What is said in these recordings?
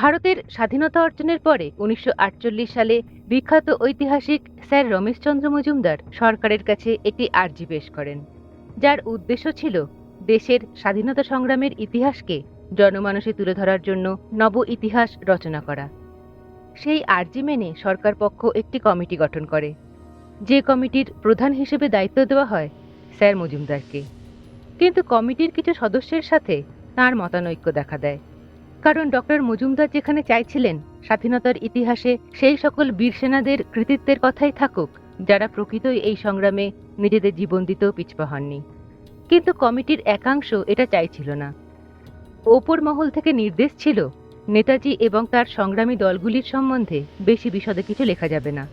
ভারতের স্বাধীনতা অর্জনের পরে উনিশশো আটচল্লিশ সালে বিখ্যাত ঐতিহাসিক স্যার রমেশচন্দ্র মজুমদার সরকারের কাছে একটি আর্জি পেশ করেন, যার উদ্দেশ্য ছিল দেশের স্বাধীনতা সংগ্রামের ইতিহাসকে জনমানসে তুলে ধরার জন্য নব ইতিহাস রচনা করা। সেই আর্জি মেনে সরকার পক্ষ একটি কমিটি গঠন করে, যে কমিটির প্রধান হিসেবে দায়িত্ব দেওয়া হয় স্যার মজুমদারকে। কিন্তু কমিটির কিছু সদস্যের সাথে তার মতানৈক্য দেখা দেয়। কারণ ডক্টর মজুমদার যেখানে চাইছিলেন, স্বাধীনতার ইতিহাসে সেই সকল বীর সেনাদের কৃতিত্বের কথাই থাকুক, যারা প্রকৃতই এই সংগ্রামে নিজেদের জীবন দিতেও পিছপা হননি। কিন্তু কমিটির একাংশ এটা চাইছিল না। ওপর মহল থেকে নির্দেশ ছিল, নেতাজি এবং তার সংগ্রামী দলগুলির সম্বন্ধে বেশি বিশদে কিছু লেখা যাবে না।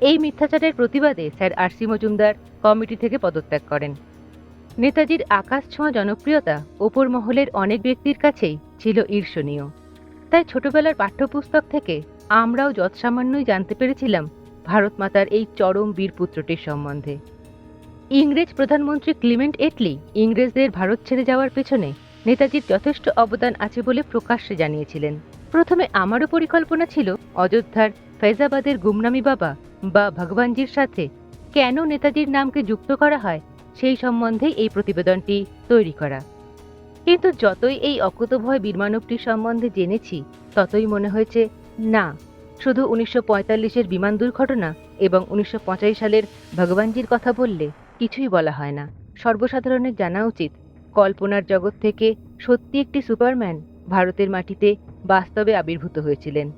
এই মিথ্যাচারের প্রতিবাদে স্যার আরসি মজুমদার কমিটি থেকে পদত্যাগ করেন। নেতাজির আকাশ ছোঁয়া জনপ্রিয়তা ওপর মহলের অনেক ব্যক্তির কাছেই ছিল ঈর্ষণীয়। তাই ছোটবেলার পাঠ্যপুস্তক থেকে আমরাও যৎসামান্যই জানতে পেরেছিলাম ভারত মাতার এই চরম বীরপুত্রটির সম্বন্ধে। ইংরেজ প্রধানমন্ত্রী ক্লিমেন্ট এটলি ইংরেজদের ভারত ছেড়ে যাওয়ার পেছনে নেতাজির যথেষ্ট অবদান আছে বলে প্রকাশ্যে জানিয়েছিলেন। প্রথমে আমারও পরিকল্পনা ছিল অযোধ্যার ফৈজাবাদের গুমনামি বাবা বা ভগবানজির সাথে কেন নেতাজির নামকে যুক্ত করা হয় সেই সম্বন্ধে এই প্রতিবেদনটি তৈরি করা। কিন্তু যতই এই অকুতভয় বীরমানবটির সম্বন্ধে জেনেছি, ততই মনে হয়েছে, না, শুধু উনিশশো পঁয়তাল্লিশের বিমান দুর্ঘটনা এবং উনিশশো পঁচাশি সালের ভগবানজির কথা বললে কিছুই বলা হয় না। সর্বসাধারণের জানা উচিত, কল্পনার জগৎ থেকে সত্যি একটি সুপারম্যান ভারতের মাটিতে বাস্তবে আবির্ভূত হয়েছিলেন।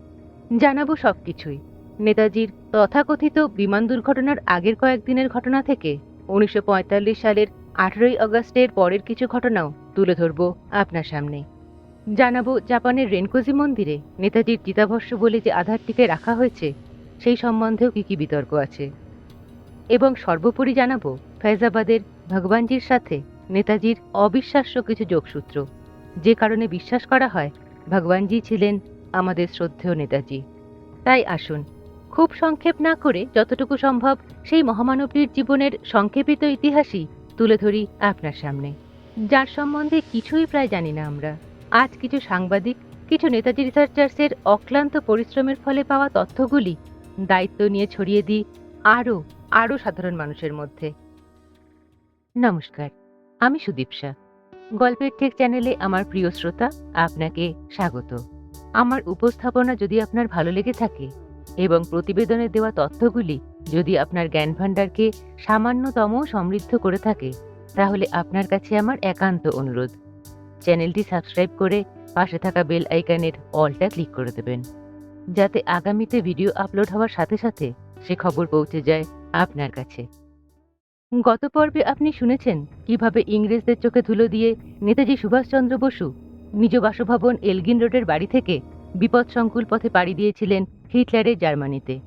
জানাব সব কিছুই নেতাজির তথাকথিত বিমান দুর্ঘটনার আগের কয়েকদিনের ঘটনা থেকে উনিশশো পঁয়তাল্লিশ সালের আঠেরোই আগস্টের পরের কিছু ঘটনাও তুলে ধরব আপনার সামনে। জানাব জাপানের রেনকোজি মন্দিরে নেতাজির চিতাভস্য বলে যে আধারটিকে রাখা হয়েছে, সেই সম্বন্ধেও কী কী বিতর্ক আছে। এবং সর্বোপরি জানাব ফৈজাবাদের ভগবানজির সাথে নেতাজির অবিশ্বাস্য কিছু যোগসূত্র, যে কারণে বিশ্বাস করা হয় ভগবানজি ছিলেন আমাদের শ্রদ্ধেয় নেতাজি। তাই আসুন খুব সংক্ষেপ না করে যতটুকু সম্ভব সেই মহামানবটির জীবনের সংক্ষেপিত ইতিহাসই তুলে ধরি আপনার সামনে। যার সম্বন্ধে কিছুই প্রায় জানি না আমরা। আজ কিছু সাংবাদিক, কিছু নেতাজি রিসার্চার্সের অক্লান্ত পরিশ্রমের ফলে পাওয়া তথ্যগুলি দায়িত্ব নিয়ে ছড়িয়ে দিই আরও আরও সাধারণ মানুষের মধ্যে। নমস্কার, আমি সুদীপসা গল্পের ঠেক চ্যানেলে আমার প্রিয় শ্রোতা, আপনাকে স্বাগত। আমার উপস্থাপনা যদি আপনার ভালো লেগে থাকে এবং প্রতিবেদনে দেওয়া তথ্যগুলি যদি আপনার জ্ঞান ভাণ্ডারকে সামান্যতম সমৃদ্ধ করে থাকে, তাহলে আপনার কাছে আমার একান্ত অনুরোধ। চ্যানেলটি সাবস্ক্রাইব করে পাশে থাকা বেল আইকনের অলটা ক্লিক করে দেবেন, যাতে আগামীতে ভিডিও আপলোড হওয়ার সাথে সাথে সে খবর পৌঁছে যায় আপনার কাছে। গত পর্বে আপনি শুনেছেন কীভাবে ইংরেজদের চোখে ধুলো দিয়ে নেতাজি সুভাষচন্দ্র বসু নিজ বাসভবন এলগিন রোডের বাড়ি থেকে বিপদসংকুল পথে পাড়ি দিয়েছিলেন হিটলারের জার্মানিতে।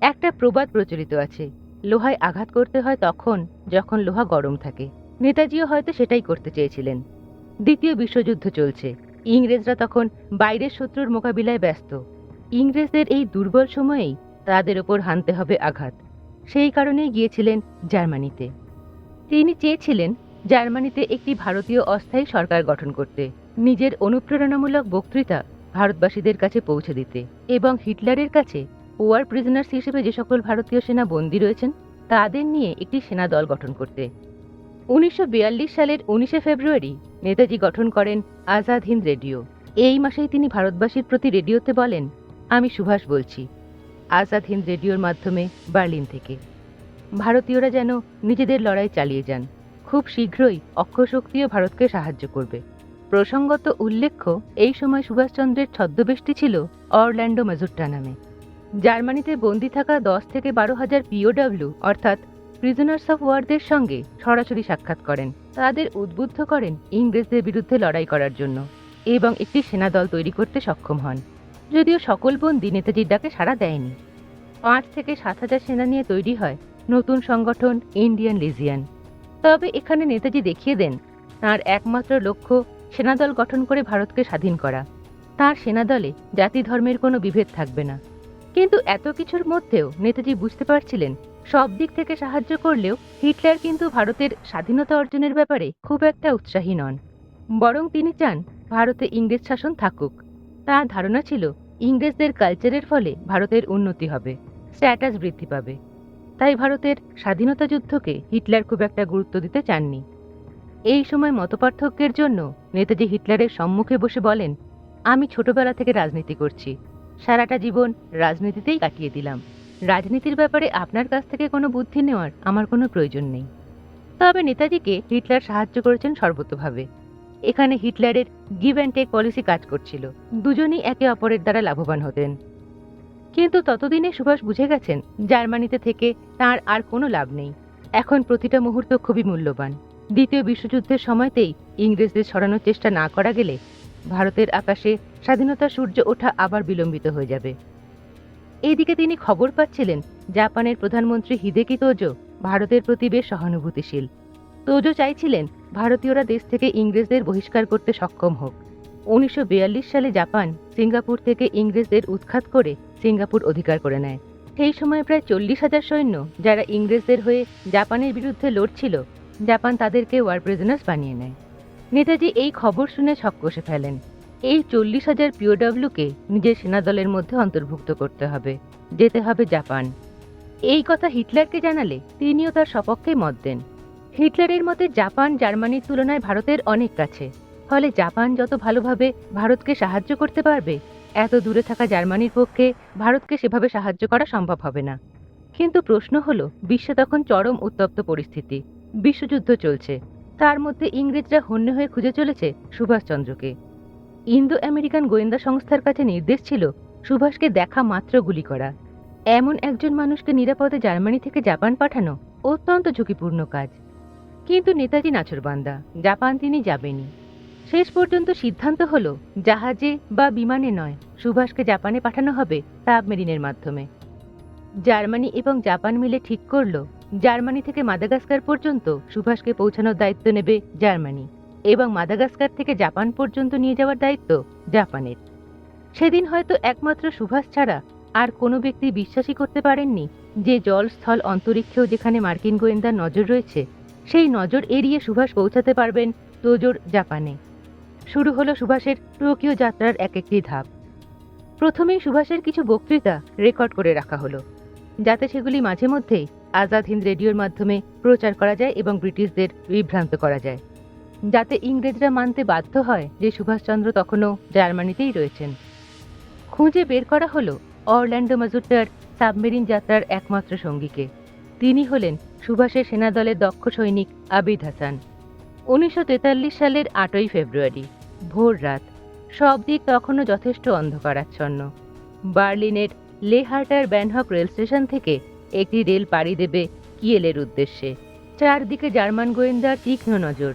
একটা প্রবাদ প্রচলিত আছে, লোহায় আঘাত করতে হয় তখন যখন লোহা গরম থাকে। নেতাজিও হয়তো সেটাই করতে চেয়েছিলেন। দ্বিতীয় বিশ্বযুদ্ধ চলছে। ইংরেজরা তখন বাইরের শত্রুর মোকাবিলায় ব্যস্ত। ইংরেজদের এই দুর্বল সময়েই তাদের ওপর হানতে হবে আঘাত। সেই কারণেই গিয়েছিলেন জার্মানিতে। তিনি চেয়েছিলেন জার্মানিতে একটি ভারতীয় অস্থায়ী সরকার গঠন করতে। নিজের অনুপ্রেরণামূলক বক্তৃতা ভারতবাসীদের কাছে পৌঁছে দিতে। এবং হিটলারের কাছে ওয়ার প্রিজনার্স হিসেবে যে সকল ভারতীয় সেনা বন্দী রয়েছেন, তাদের নিয়ে একটি সেনা দল গঠন করতে। উনিশশো বিয়াল্লিশ সালের উনিশে ফেব্রুয়ারি নেতাজি গঠন করেন আজাদ হিন্দ রেডিও। এই মাসেই তিনি ভারতবাসীর প্রতি রেডিওতে বলেন, আমি সুভাষ বলছি, আজাদ হিন্দ রেডিওর মাধ্যমে বার্লিন থেকে। ভারতীয়রা যেন নিজেদের লড়াই চালিয়ে যান। খুব শীঘ্রই অক্ষশক্তিও ভারতকে সাহায্য করবে। প্রসঙ্গত উল্লেখ্য, এই সময় সুভাষচন্দ্রের ছদ্মবেশটি ছিল অরল্যান্ডো মাজুট্টা নামে। জার্মানিতে বন্দি থাকা দশ থেকে বারো হাজার পিওডাব্লিউ অর্থাৎ প্রিজনার্স অফ ওয়ারদের সঙ্গে সরাসরি সাক্ষাৎ করেন। তাদের উদ্বুদ্ধ করেন ইংরেজদের বিরুদ্ধে লড়াই করার জন্য এবং একটি সেনাদল তৈরি করতে সক্ষম হন। যদিও সকল বন্দি নেতাজির ডাকে সাড়া দেয়নি। পাঁচ থেকে সাত হাজার সেনা নিয়ে তৈরি হয় নতুন সংগঠন ইন্ডিয়ান লিজিয়ান। তবে এখানে নেতাজি দেখিয়ে দেন, তার একমাত্র লক্ষ্য সেনাদল গঠন করে ভারতকে স্বাধীন করা। তার সেনাদলে জাতি ধর্মের কোনো বিভেদ থাকবে না। কিন্তু এত কিছুর মধ্যেও নেতাজি বুঝতে পারছিলেন, সব দিক থেকে সাহায্য করলেও হিটলার কিন্তু ভারতের স্বাধীনতা অর্জনের ব্যাপারে খুব একটা উৎসাহী নন। বরং তিনি চান ভারতে ইংরেজ শাসন থাকুক। তার ধারণা ছিল, ইংরেজদের কালচারের ফলে ভারতের উন্নতি হবে, স্ট্যাটাস বৃদ্ধি পাবে। তাই ভারতের স্বাধীনতা যুদ্ধকে হিটলার খুব একটা গুরুত্ব দিতে চাননি। এই সময় মতপার্থক্যের জন্য নেতাজি হিটলারের সম্মুখে বসে বলেন, আমি ছোটবেলা থেকে রাজনীতি করছি। সারাটা জীবন রাজনীতিতেই কাটিয়ে দিলাম। রাজনীতির ব্যাপারে আপনার কাছ থেকে কোনো বুদ্ধি নেওয়ার আমার কোনো প্রয়োজন নেই। তবে নেতাজিকে হিটলার সাহায্য করেছেন সর্বতোভাবে এখানে হিটলারের গিভ অ্যান্ড টেক পলিসি কাজ করছিল। দুজনই একে অপরের দ্বারা লাভবান হতেন। কিন্তু ততদিনে সুভাষ বুঝে গেছেন, জার্মানিতে থেকে তার আর কোনো লাভ নেই। এখন প্রতিটা মুহূর্ত খুবই মূল্যবান। দ্বিতীয় বিশ্বযুদ্ধের সময়তেই ইংরেজদের সরানোর চেষ্টা না করা গেলে ভারতের আকাশে স্বাধীনতা সূর্য ওঠা আবার বিলম্বিত হয়ে যাবে। এইদিকে তিনি খবর পাচ্ছিলেন, জাপানের প্রধানমন্ত্রী হিদেকি তোজো ভারতের প্রতি বেশ সহানুভূতিশীল। তোজো চাইছিলেন ভারতীয়রা দেশ থেকে ইংরেজদের বহিষ্কার করতে সক্ষম হোক। উনিশশো বিয়াল্লিশ সালে জাপান সিঙ্গাপুর থেকে ইংরেজদের উৎখাত করে সিঙ্গাপুর অধিকার করে নেয়। সেই সময় প্রায় চল্লিশ হাজার সৈন্য, যারা ইংরেজদের হয়ে জাপানের বিরুদ্ধে লড়ছিল জাপান তাদেরকে ওয়ার প্রিজনার্স বানিয়ে নেয়। নেতাজি এই খবর শুনে ছক কষে ফেলেন। এই চল্লিশ হাজার পিওডাব্লিউকে নিজের সেনাদলের মধ্যে অন্তর্ভুক্ত করতে হবে, যেতে হবে জাপান। এই কথা হিটলারকে জানালে তিনিও তার সপক্ষে মত দেন। হিটলারের মতে জাপান জার্মানির তুলনায় ভারতের অনেক কাছে। ফলে জাপান যত ভালোভাবে ভারতকে সাহায্য করতে পারবে, এত দূরে থাকা জার্মানির পক্ষে ভারতকে সেভাবে সাহায্য করা সম্ভব হবে না। কিন্তু প্রশ্ন হলো, বিশ্বে তখন চরম উত্তপ্ত পরিস্থিতি। বিশ্বযুদ্ধ চলছে। তার মধ্যে ইংরেজরা হন্য হয়ে খুঁজে চলেছে সুভাষচন্দ্রকে। ইন্দো আমেরিকান গোয়েন্দা সংস্থার কাছে নির্দেশ ছিল সুভাষকে দেখা মাত্র গুলি করা। এমন একজন মানুষকে নিরাপদে জার্মানি থেকে জাপান পাঠানো অত্যন্ত ঝুঁকিপূর্ণ কাজ। কিন্তু নেতাজি নাছরবান্দা, জাপান তিনি যাবেনই। শেষ পর্যন্ত সিদ্ধান্ত হল, জাহাজে বা বিমানে নয়, সুভাষকে জাপানে পাঠানো হবে সাবমেরিনের মাধ্যমে। জার্মানি এবং জাপান মিলে ঠিক করল জার্মানি থেকে মাদাগাস্কার পর্যন্ত সুভাষকে পৌঁছানোর দায়িত্ব নেবে জার্মানি এবং মাদাগাস্কার থেকে জাপান পর্যন্ত নিয়ে যাওয়ার দায়িত্ব জাপানের। সেদিন হয়তো একমাত্র সুভাষ ছাড়া আর কোনো ব্যক্তি বিশ্বাসই করতে পারেননি যে জল স্থল অন্তরিক্ষেও যেখানে মার্কিন গোয়েন্দার নজর রয়েছে, সেই নজর এড়িয়ে সুভাষ পৌঁছাতে পারবেন তোজোর জাপানে। শুরু হলো সুভাষের টোকিও যাত্রার এক একটি ধাপ। প্রথমেই সুভাষের কিছু বক্তৃতা রেকর্ড করে রাখা হলো, যাতে সেগুলি মাঝে মধ্যেই আজাদ হিন্দ রেডিওর মাধ্যমে প্রচার করা যায় এবং ব্রিটিশদের বিভ্রান্ত করা যায়। যাতে ইংরেজরা মানতে বাধ্য হয় যে সুভাষচন্দ্র তখনও জার্মানিতেই রয়েছেন। খুঁজে বের করা হলো অরল্যান্ডো মাজুট্টার সাবমেরিন যাত্রার একমাত্র সঙ্গীকে। তিনি হলেন সুভাষের সেনাদলের দক্ষ সৈনিক আবিদ হাসান। উনিশশো তেতাল্লিশ সালের আটই ফেব্রুয়ারি, ভোর রাত, সব দিক তখনও যথেষ্ট অন্ধকারাচ্ছন্ন। বার্লিনের লেহার্টার ব্যানহক রেল স্টেশন থেকে একটি রেল পাড়ি দেবে কিয়েলের উদ্দেশ্যে। চারদিকে জার্মান গোয়েন্দার তীক্ষ্ণ নজর।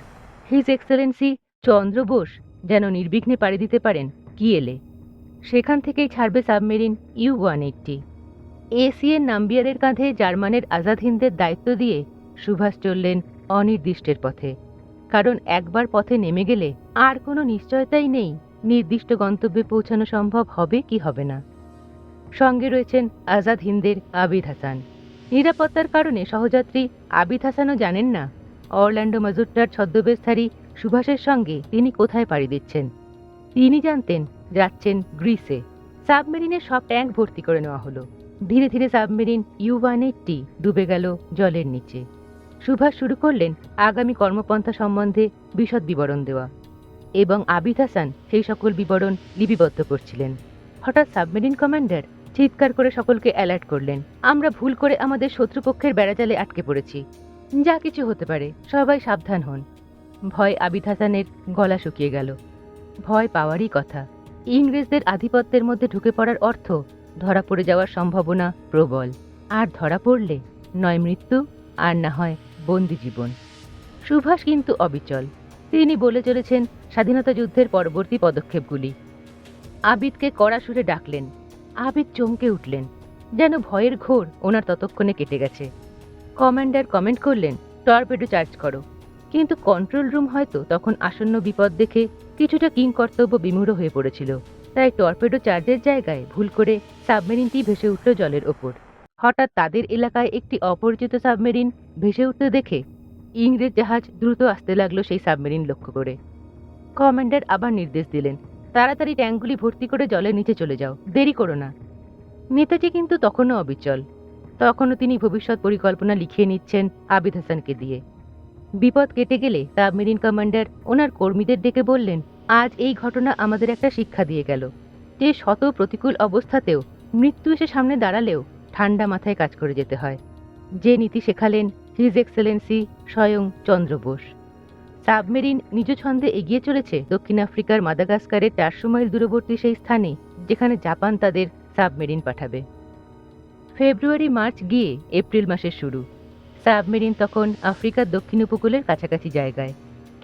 হিজ এক্সেলেন্সি চন্দ্র বোস যেন নির্বিঘ্নে পাড়ি দিতে পারেন কিয়েলে। সেখান থেকেই ছাড়বে সাবমেরিন ইউ ওয়ান এইটটি এসিএন নাম্বিয়ারের কাঁধে জার্মানের আজাদ হিন্দের দায়িত্ব দিয়ে সুভাষ চললেন অনির্দিষ্টের পথে। কারণ একবার পথে নেমে গেলে আর কোনো নিশ্চয়তাই নেই, নির্দিষ্ট গন্তব্যে পৌঁছানো সম্ভব হবে কি হবে না। সঙ্গে রয়েছেন আজাদ হিন্দের আবিদ হাসান। নিরাপত্তার কারণে সহযাত্রী আবিদ হাসানও জানেন না। অরল্যান্ডো মাজুট্টার ছদ্মবেশধারী সুভাষের সঙ্গে তিনি কোথায় পাড়ি দিচ্ছেন? তিনি জানতেন যাচ্ছেন গ্রিসে। সাবমেরিনের সব ট্যাঙ্ক ভর্তি করে নেওয়া হলো। ধীরে ধীরে সাবমেরিন ইউ ওয়ান এইটটি ডুবে গেল জলের নিচে। সুভাষ শুরু করলেন আগামী কর্মপন্থা সম্বন্ধে বিশদ বিবরণ দেওয়া। এবং আবিদ হাসান সেই সকল বিবরণ লিপিবদ্ধ করছিলেন। হঠাৎ সাবমেরিন কমান্ডার চিৎকার করে সকলকে অ্যালার্ট করলেন। আমরা ভুল করে আমাদের শত্রুপক্ষের বেড়াজালে আটকে পড়েছি। যা কিছু হতে পারে, সবাই সাবধান হন। ভয় আবিদ হাসানের গলা শুকিয়ে গেল। ভয় পাওয়ারই কথা। ইংরেজদের আধিপত্যের মধ্যে ঢুকে পড়ার অর্থ, ধরা পড়ে যাওয়ার সম্ভাবনা প্রবল। আর ধরা পড়লে নয় মৃত্যু, আর না হয় বন্দি জীবন। সুভাষ কিন্তু অবিচল। তিনি বলে চলেছেন, স্বাধীনতা যুদ্ধের পরবর্তী পদক্ষেপগুলি। আবিদকে কড়া সুরে ডাকলেন আবিদ চমকে উঠলেন। যেন ভয়ের ঘোর ওনার ততক্ষণে কেটে গেছে। কমান্ডার কমেন্ট করলেন, টর্পেডো চার্জ করো। কিন্তু কন্ট্রোল রুম হয়তো তখন আসন্ন বিপদ দেখে কিছুটা কিংকর্তব্য বিমূঢ় হয়ে পড়েছিল। তাই টর্পেডো চার্জের জায়গায় ভুল করে সাবমেরিনটি ভেসে উঠল জলের ওপর। হঠাৎ তাদের এলাকায় একটি অপরিচিত সাবমেরিন ভেসে উঠতে দেখে ইংরেজ জাহাজ দ্রুত আসতে লাগল সেই সাবমেরিন লক্ষ্য করে। কমান্ডার আবার নির্দেশ দিলেন তাড়াতাড়ি ট্যাঙ্কগুলি ভর্তি করে জলের নিচে চলে যাও। দেরি করো না। নেতাজি কিন্তু তখনও অবিচল। তখনও তিনি ভবিষ্যৎ পরিকল্পনা লিখিয়ে নিচ্ছেন আবিদ হাসানকে দিয়ে। বিপদ কেটে গেলে সাবমেরিন কমান্ডার ওনার কর্মীদের ডেকে বললেন, আজ এই ঘটনা আমাদের একটা শিক্ষা দিয়ে গেল। যে শত প্রতিকূল অবস্থাতেও মৃত্যু এসে সামনে দাঁড়ালেও ঠান্ডা মাথায় কাজ করে যেতে হয়। যে নীতি শেখালেন, হিজ এক্সেলেন্সি স্বয়ং চন্দ্র বোস। সাবমেরিন নিজ ছন্দে এগিয়ে চলেছে দক্ষিণ আফ্রিকার মাদাগাস্কারের চারশো মাইল দূরবর্তী সেই স্থানে, যেখানে জাপান তাদের সাবমেরিন পাঠাবে। ফেব্রুয়ারি, মার্চ গিয়ে এপ্রিল মাসের শুরু। সাবমেরিন তখন আফ্রিকার দক্ষিণ উপকূলের কাছাকাছি জায়গায়।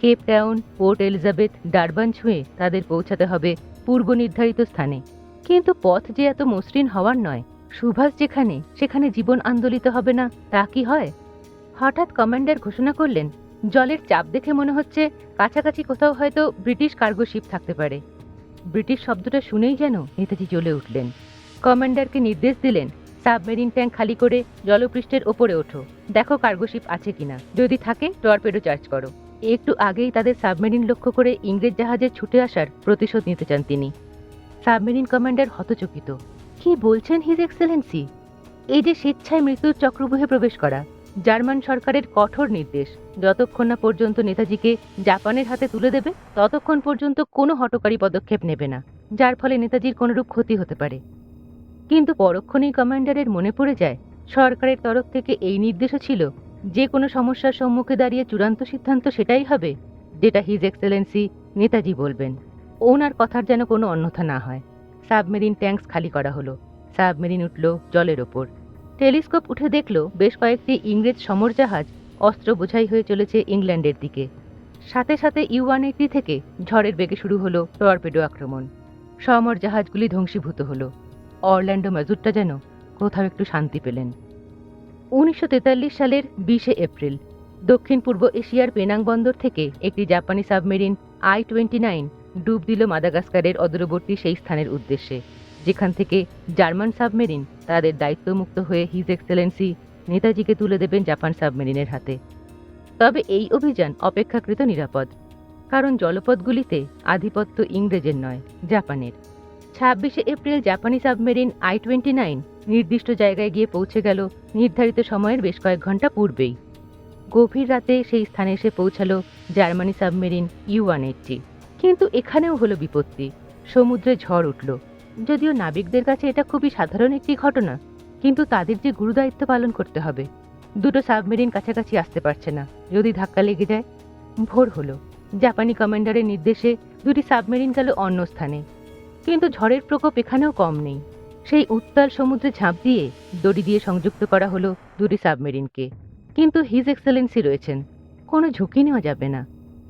Cape Town, Port Elizabeth, Durban ছুঁয়ে তাদের পৌঁছাতে হবে পূর্ব নির্ধারিত স্থানে। কিন্তু পথ যে এত মসৃণ হওয়ার নয়। সুভাষ যেখানে, সেখানে জীবন আন্দোলিত হবে না, তা কি হয়? হঠাৎ কমান্ডার ঘোষণা করলেন জলের চাপ দেখে মনে হচ্ছে কাছাকাছি কোথাও হয়তো ব্রিটিশ কার্গো শিপ থাকতে পারে। ব্রিটিশ শব্দটা শুনেই যেন নেতাজি জ্বলে উঠলেন। কমান্ডারকে নির্দেশ দিলেন, সাবমেরিন ট্যাঙ্ক খালি করে জলপৃষ্ঠের ওপরে ওঠো। দেখো কার্গো শিপ আছে কিনা। যদি থাকে, টর্পেডো চার্জ করো। একটু আগেই তাদের সাবমেরিন লক্ষ্য করে ইংরেজ জাহাজে ছুটে আসার প্রতিশোধ নিতে চান তিনি। সাবমেরিন কমান্ডার হতচকিত। কি বলছেন হিজ এক্সেলেন্সি? এই যে স্বেচ্ছায় মৃত্যুর চক্রবুহে প্রবেশ করা। জার্মান সরকারের কঠোর নির্দেশ। যতক্ষণ না পর্যন্ত নেতাজিকে জাপানের হাতে তুলে দেবে, ততক্ষণ পর্যন্ত কোনো হটকারী পদক্ষেপ নেবে না, যার ফলে নেতাজির কোনোরূপ ক্ষতি হতে পারে। কিন্তু পরক্ষণেই কমান্ডারের মনে পড়ে যায়, সরকারের তরফ থেকে এই নির্দেশও ছিল, যে কোনো সমস্যার সম্মুখে দাঁড়িয়ে চূড়ান্ত সিদ্ধান্ত সেটাই হবে, যেটা হিজ এক্সেলেন্সি নেতাজি বলবেন। ওনার কথার যেন কোনো অন্যথা না হয়। সাবমেরিন ট্যাঙ্কস খালি করা হলো। সাবমেরিন উঠল জলের ওপর। টেলিস্কোপ উঠে দেখল বেশ কয়েকটি ইংরেজ সমর জাহাজ অস্ত্র বোঝাই হয়ে চলেছে ইংল্যান্ডের দিকে। সাথে সাথে ইউ ওয়ান এইটি থেকে ঝড়ের বেগে শুরু হলো টর্পেডো আক্রমণ। সমর জাহাজগুলি ধ্বংসীভূত হলো। অরল্যান্ডো ম্যাজুরটা যেন কোথাও একটু শান্তি পেলেন। উনিশশো তেতাল্লিশ সালের বিশে এপ্রিল দক্ষিণ পূর্ব এশিয়ার পেনাং বন্দর থেকে একটি জাপানি সাবমেরিন আই টোয়েন্টি নাইন ডুব দিল মাদাগাস্কারের অদূরবর্তী সেই স্থানের উদ্দেশ্যে। যেখান থেকে জার্মান সাবমেরিন তাদের দায়িত্বমুক্ত হয়ে হিজ এক্সেলেন্সি নেতাজিকে তুলে দেবেন জাপান সাবমেরিনের হাতে। তবে এই অভিযান অপেক্ষাকৃত নিরাপদ, কারণ জলপথগুলিতে আধিপত্য ইংরেজের নয়, জাপানের। ছাব্বিশে এপ্রিল জাপানি সাবমেরিন আই টোয়েন্টি নাইন নির্দিষ্ট জায়গায় গিয়ে পৌঁছে গেল নির্ধারিত সময়ের বেশ কয়েক ঘণ্টা পূর্বেই। গভীর রাতে সেই স্থানে এসে পৌঁছালো Germany submarine U one eighty. কিন্তু এখানেও হলো বিপত্তি। সমুদ্রে ঝড় উঠল। যদিও নাবিকদের কাছে এটা খুবই সাধারণ একটি ঘটনা, কিন্তু তাদের যে গুরুদায়িত্ব পালন করতে হবে। দুটো সাবমেরিন কাছাকাছি আসতে পারছে না। যদি ধাক্কা লেগে যায়, ভোর হলো। জাপানি কমান্ডারের নির্দেশে দুটি সাবমেরিন গেল অন্য স্থানে। কিন্তু ঝড়ের প্রকোপ এখানেও কম নেই। সেই উত্তাল সমুদ্রে ঝাঁপ দিয়ে দড়ি দিয়ে সংযুক্ত করা হলো দুটি সাবমেরিনকে। কিন্তু হিজ এক্সেলেন্সি রয়েছেন। কোনো ঝুঁকি নেওয়া যাবে না।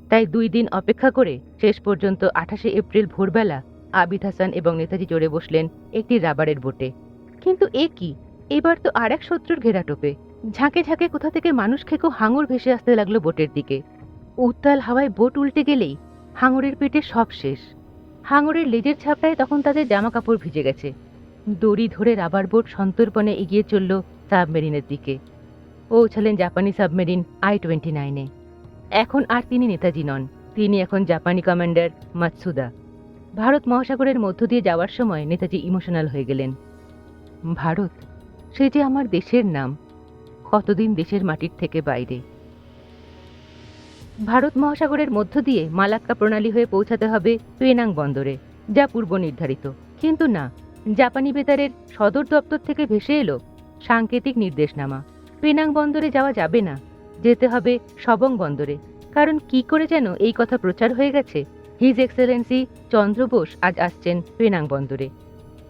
তাই দুই দিন অপেক্ষা করে শেষ পর্যন্ত আঠাশে এপ্রিল ভোরবেলা আবিদ হাসান এবং নেতাজি চড়ে বসলেন একটি রাবারের বোটে। কিন্তু এ কি? এবার তো আর এক শত্রুর ঘেরাটোপে ঝাঁকে ঝাঁকে কোথা থেকে মানুষ খেকো হাঙর ভেসে আসতে লাগল বোটের দিকে। উত্তাল হাওয়ায় বোট উল্টে গেলেই হাঙরের পেটে সব শেষ। হাঙরের লেজের ছাপটায় তখন তাদের জামা কাপড় ভিজে গেছে। দড়ি ধরে রাবার বোট সন্তর্পণে এগিয়ে চলল সাবমেরিনের দিকে। পৌঁছালেন জাপানি সাবমেরিন আই টোয়েন্টি নাইনে। এখন আর তিনি নেতাজি নন। তিনি এখন জাপানি কমান্ডার মাতসুদা ভারত মহাসাগরের মধ্য দিয়ে যাওয়ার সময় নেতাজি ইমোশনাল হয়ে গেলেন। ভারত, সে যে আমার দেশের নাম, কতদিন দেশের মাটির থেকে বাইরে? ভারত মহাসাগরের মধ্য দিয়ে মালাক্কা প্রণালী হয়ে পৌঁছাতে হবে পেনাং বন্দরে, যা পূর্ব নির্ধারিত। কিন্তু না, জাপানি বেতারের সদর দপ্তর থেকে ভেসে এলো সাংকেতিক নির্দেশনামা। পেনাং বন্দরে যাওয়া যাবে না, যেতে হবে সবং বন্দরে। কারণ কি করে যেন এই কথা প্রচার হয়ে গেছে? হিজ এক্সেলেন্সি চন্দ্র বোস আজ আসছেন পেনাং বন্দরে।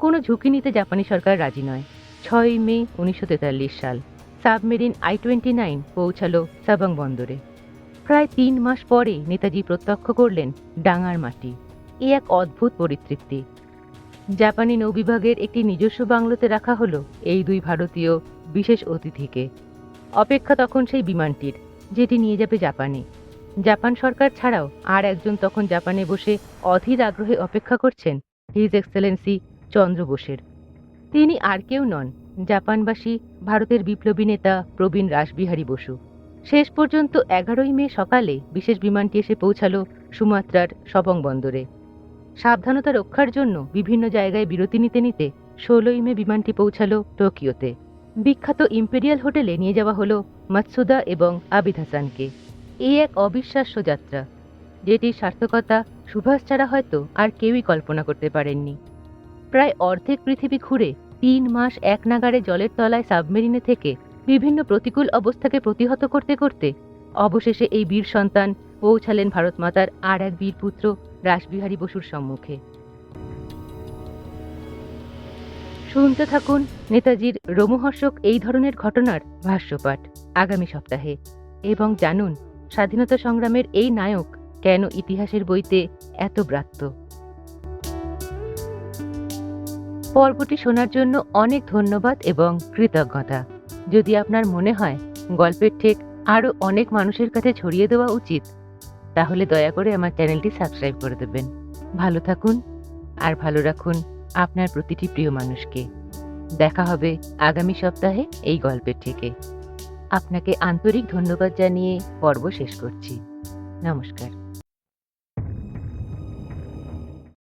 কোনো ঝুঁকি নিতে জাপানি সরকার রাজি নয়। ছয়ই মে উনিশশো তেতাল্লিশ সাল, সাবমেরিন আই টোয়েন্টি নাইন পৌঁছালো সাবং বন্দরে। প্রায় তিন মাস পরে নেতাজি প্রত্যক্ষ করলেন ডাঙার মাটি। এ এক অদ্ভুত পরিতৃপ্তি। জাপানি নৌবিভাগের একটি নিজস্ব বাংলোতে রাখা হলো এই দুই ভারতীয় বিশেষ অতিথিকে। অপেক্ষা তখন সেই বিমানটির, যেটি নিয়ে যাবে জাপানে। জাপান সরকার ছাড়াও আর একজন তখন জাপানে বসে অধীর আগ্রহে অপেক্ষা করছেন, হিজ এক্সেলেন্সি চন্দ্র বোসের। তিনি আর কেউ নন, জাপানবাসী, ভারতের বিপ্লবী নেতা প্রবীণ রাসবিহারী বসু। শেষ পর্যন্ত এগারোই মে সকালে বিশেষ বিমানটি এসে পৌঁছালো সুমাত্রার সবং বন্দরে। সাবধানতা রক্ষার জন্য বিভিন্ন জায়গায় বিরতি নিতে নিতে ষোলোই মে বিমানটি পৌঁছালো টোকিওতে। বিখ্যাত ইম্পেরিয়াল হোটেলে নিয়ে যাওয়া হলো মাতসুদা এবং আবিদ হাসানকে। এই এক অবিশ্বাস্য যাত্রা যেটির সার্থকতা, সুভাষ ছাড়া হয়তো আর কেউই কল্পনা করতে পারেননি। প্রায় অর্ধেক পৃথিবী ঘুরে তিন মাস এক নাগাড়ে জলের তলায় সাবমেরিনে থেকে বিভিন্ন প্রতিকূল অবস্থাকে প্রতিহত করতে করতে অবশেষে এই বীর সন্তান পৌঁছালেন ভারত মাতার আর এক বীর পুত্র রাসবিহারী বসুর সম্মুখে। শুনতে থাকুন নেতাজির রোমহর্ষক এই ধরনের ঘটনার ভাষ্যপাঠ আগামী সপ্তাহে এবং জানুন স্বাধীনতা সংগ্রামের এই নায়ক কেন ইতিহাসের বইতে এত ব্রাত্য? পর্বটি শোনার জন্য অনেক ধন্যবাদ এবং কৃতজ্ঞতা। যদি আপনার মনে হয় গল্পের ঠেক আরও অনেক মানুষের কাছে ছড়িয়ে দেওয়া উচিত, তাহলে দয়া করে আমার চ্যানেলটি সাবস্ক্রাইব করে দেবেন। ভালো থাকুন আর ভালো রাখুন আপনার প্রতিটি প্রিয় মানুষকে। দেখা হবে আগামী সপ্তাহে এই গল্পের থেকে। আপনাকে আন্তরিক ধন্যবাদ জানিয়ে পর্ব শেষ করছি। নমস্কার।